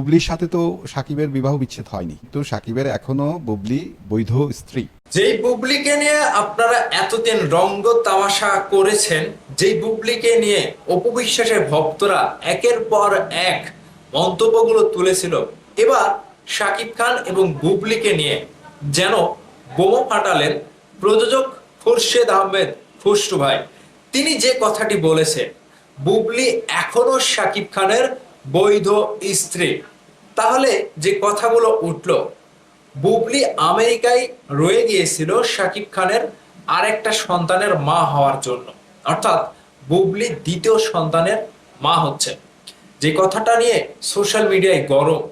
বুবলির সাথে তো সাকিবের বিবাহ বিচ্ছেদ হয়নি। তো সাকিবের এখনও বুবলি বৈধ স্ত্রী। যেই বুবলিকে নিয়ে আপনারা এতদিন রঙ্গ তামাশা করেছেন, যেই বুবলিকে নিয়ে অপবিশ্বাসের ভক্তরা একের পর এক মন্তব্যগুলো তুলেছিল, এবার শাকিব খান এবং বুবলিকে নিয়ে যেন বোমা ফাটালেন প্রযোজক খুরশেদ আহমেদ ফুসটু ভাই। তিনি যে কথাটি বলেছেন বুবলি এখনও শাকিব খানের বৈধ স্ত্রী। তাহলে যে কথাগুলো উঠল, বুবলি আমেরিকায় রয়ে গিয়েছিল শাকিব খানের আরেকটা সন্তানের মা হওয়ার জন্য। অর্থাৎ বুবলি দ্বিতীয় সন্তানের মা হচ্ছে। যে কথাটা নিয়ে সোশ্যাল মিডিয়ায় গরম,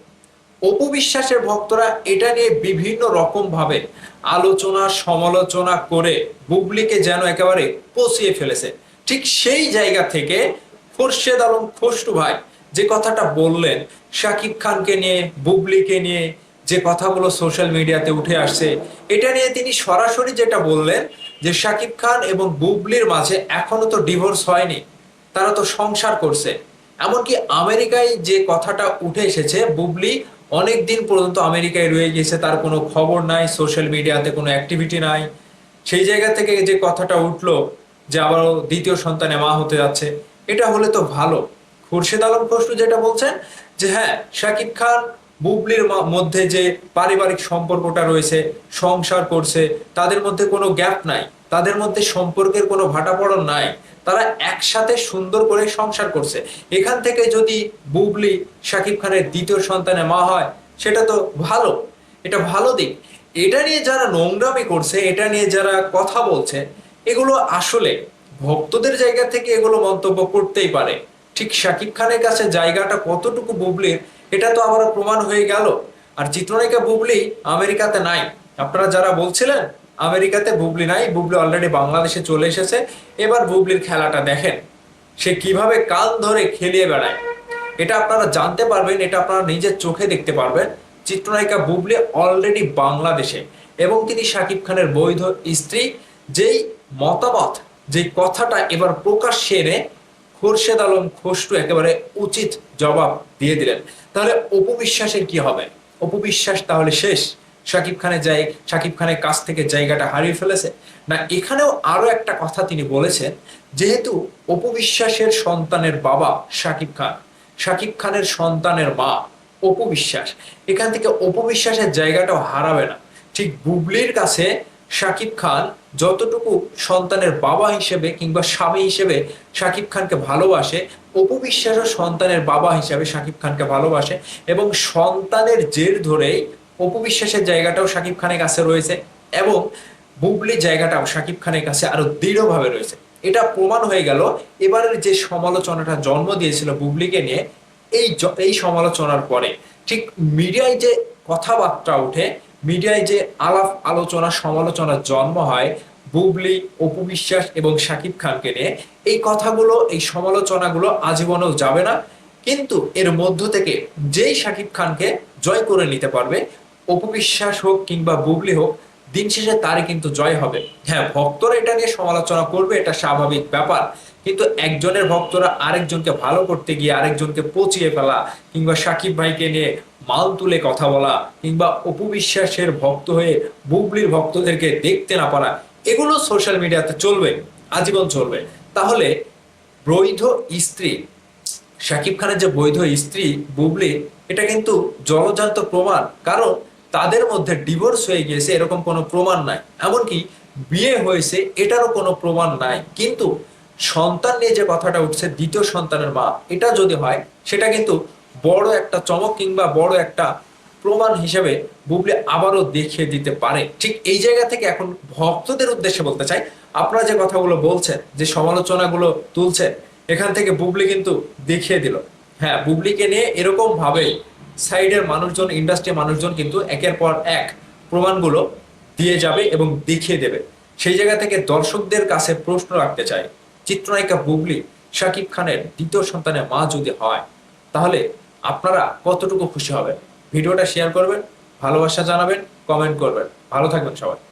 অপু বিশ্বাসের ভক্তরা এটা নিয়ে বিভিন্ন রকম ভাবে আলোচনা, সমালোচনা করে বুবলিকে যেন একেবারে পচিয়ে ফেলেছে। ঠিক সেই জায়গা থেকে খোরশেদ আলম খসরু ভাই যে কথাটা বললেন, শাকিব খানকে নিয়ে, বুবলিকে নিয়ে যে কথাগুলো সোশ্যাল মিডিয়াতে উঠে আসছে, এটা নিয়ে তিনি সরাসরি যেটা বললেন, যে শাকিব খান এবং বুবলির মাঝে এখনও তো ডিভোর্স হয়নি, তারা তো সংসার করছে। এমনকি আমেরিকায় যে কথাটা উঠে এসেছে, বুবলি অনেক দিন পর্যন্ত আমেরিকায় রয়ে গিয়েছে তার কোনো খবর নাই, সোশ্যাল মিডিয়াতে কোনো অ্যাক্টিভিটি নাই। সেই জায়গা থেকে যে কথাটা উঠল, যে আবারও দ্বিতীয় সন্তানে মা হতে যাচ্ছে, এটা হলে তো ভালো। খুরশেদ আলম খসরু যেটা বলছেন যে হ্যাঁ শাকিব খান বুবলির মধ্যে যে পারিবারিক সম্পর্কটা রয়েছে, সংসার করছে, তাদের মধ্যে কোনো গ্যাপ নাই, তাদের মধ্যে সম্পর্কের কোনো ভাটাপড়ন নাই, তারা একসাথে সুন্দর করে সংসার করছে। এখান থেকে যদি বুবলি শাকিব খানের দ্বিতীয় সন্তানে মা হয়, সেটা তো ভালো, এটা ভালো দিক। এটা নিয়ে যারা নোংরামি করছে, এটা নিয়ে যারা কথা বলছে, এগুলো আসলে ভক্তদের জায়গা থেকে এগুলো মন্তব্য করতেই পারে। ঠিক শাকিব খানের কাছে জায়গাটা কতটুকু বুবলির এটা তো আবার প্রমাণ হয়ে গেল। আর চিত্রনায়িকা বুবলি আমেরিকাতে নাই। আপনারা যারা বলছিলেন, আমেরিকাতে বুবলি নাই, বুবলি অলরেডি বাংলাদেশে চলে এসেছে। এবার বুবলির খেলাটা দেখেন, সে কীভাবে কাল ধরে খেলিয়ে বেড়ায়। এটা আপনারা জানতে পারবেন, এটা আপনারা নিজের চোখে দেখতে পারবেন। চিত্রনায়িকা বুবলি অলরেডি বাংলাদেশে এবং তিনি শাকিব খানের বৈধ স্ত্রী। যেই মতামত যে কথাটা এবার প্রকাশ্যে এনে খোরশেদ আলম খসরু একেবারে উচিত জবাব দিয়ে দিলেন। তাহলে অপবিশ্বাসের কি হবে? অপবিশ্বাস তাহলে শেষ? শাকিব খানের জায় শাকিব খানের কাছ থেকে জায়গাটা হারিয়ে ফেলেছে? না, এখানেও আরও একটা কথা তিনি বলেছেন, যেহেতু অপবিশ্বাসের সন্তানের বাবা শাকিব খান, শাকিব খানের সন্তানের মা অপবিশ্বাস, এখান থেকে অপবিশ্বাসের জায়গাটাও হারাবে না। ঠিক বুবলির কাছে শাকিব খান যতটুকু সন্তানের বাবা হিসেবে কিংবা স্বামী হিসেবে শাকিব খানকে ভালোবাসে, অপবিশ্বাসও সন্তানের বাবা হিসেবে শাকিব খানকে ভালোবাসে এবং সন্তানের জের ধরেই অপবিশ্বাসের জায়গাটাও শাকিব খানের কাছে রয়েছে এবং বুবলির জায়গাটাও শাকিব খানের কাছে আরও দৃঢ়ভাবে রয়েছে। এটা প্রমাণ হয়ে গেল, এবারের যে সমালোচনাটা জন্ম দিয়েছিল বুবলিকে নিয়ে, এই এই সমালোচনার পরে। ঠিক মিডিয়ায় যে কথাবার্তা ওঠে মিডিয়ায় যে আলাপ আলোচনা সমালোচনার জন্ম হয়, বুবলি, অপু বিশ্বাস এবং শাকিব খানকে নিয়ে, এই কথাগুলো, এই সমালোচনাগুলো আজীবনেও যাবে না। কিন্তু এর মধ্য থেকে যেই শাকিব খানকে জয় করে নিতে পারবে, অপু বিশ্বাস হোক কিংবা বুবলি হোক, দিন শেষে তারই কিন্তু জয় হবে। হ্যাঁ ভক্তরা এটা নিয়ে সমালোচনা করবে, এটা স্বাভাবিক ব্যাপার। কিন্তু একজনের ভক্তরা আরেকজনকে ভালো করতে গিয়ে, আরেকজনকে পচিয়ে ফেলা কিংবা সাকিব ভাইকে নিয়ে মাল তুলে কথা বলা কিংবা অপবিশ্বাসের ভক্ত হয়ে বুবলির ভক্তদেরকে দেখতে না পারা, এগুলো সোশ্যাল মিডিয়াতে চলবে, আজীবন চলবে। তাহলে বৈধ স্ত্রী, শাকিব খানের যে বৈধ স্ত্রী বুবলি, এটা কিন্তু জলজান্ত প্রমাণ। কারণ তাদের মধ্যে ডিভোর্স হয়ে গিয়েছে, এরকম কোনো প্রমাণ নাই। এমনকি বিয়ে হয়েছে, এটারও কোনো প্রমাণ নাই। কিন্তু সন্তান নিয়ে যে কথাটা উঠছে, দ্বিতীয় সন্তানের মা, এটা যদি হয়, সেটা কিন্তু বড় একটা চমক কিংবা বড় একটা প্রমাণ হিসেবে বুবলি আবারও দেখিয়ে দিতে পারে। ঠিক এই জায়গা থেকে এখন ভক্তদের উদ্দেশ্যে বলতে চাই, আপনারা যে কথাগুলো বলছেন, যে সমালোচনাগুলো তুলছেন, এখান থেকে বুবলি কিন্তু দেখিয়ে দিল। হ্যাঁ বুবলিকে নিয়ে এরকম ভাবে সাইডের মানুষজন ইন্ডাস্ট্রির মানুষজন কিন্তু একের পর এক প্রমাণগুলো দিয়ে যাবে এবং দেখিয়ে দেবে। সেই জায়গা থেকে দর্শকদের কাছে প্রশ্ন রাখতে চাই, চিত্রনায়িকা বুবলি, শাকিব খানের দ্বিতীয় সন্তানের মা যদি হয়, তাহলে আপনারা কতটুকু খুশি হবেন? ভিডিওটা শেয়ার করবেন ভালোবাসা জানাবেন কমেন্ট করবেন। ভালো থাকবেন সবাই।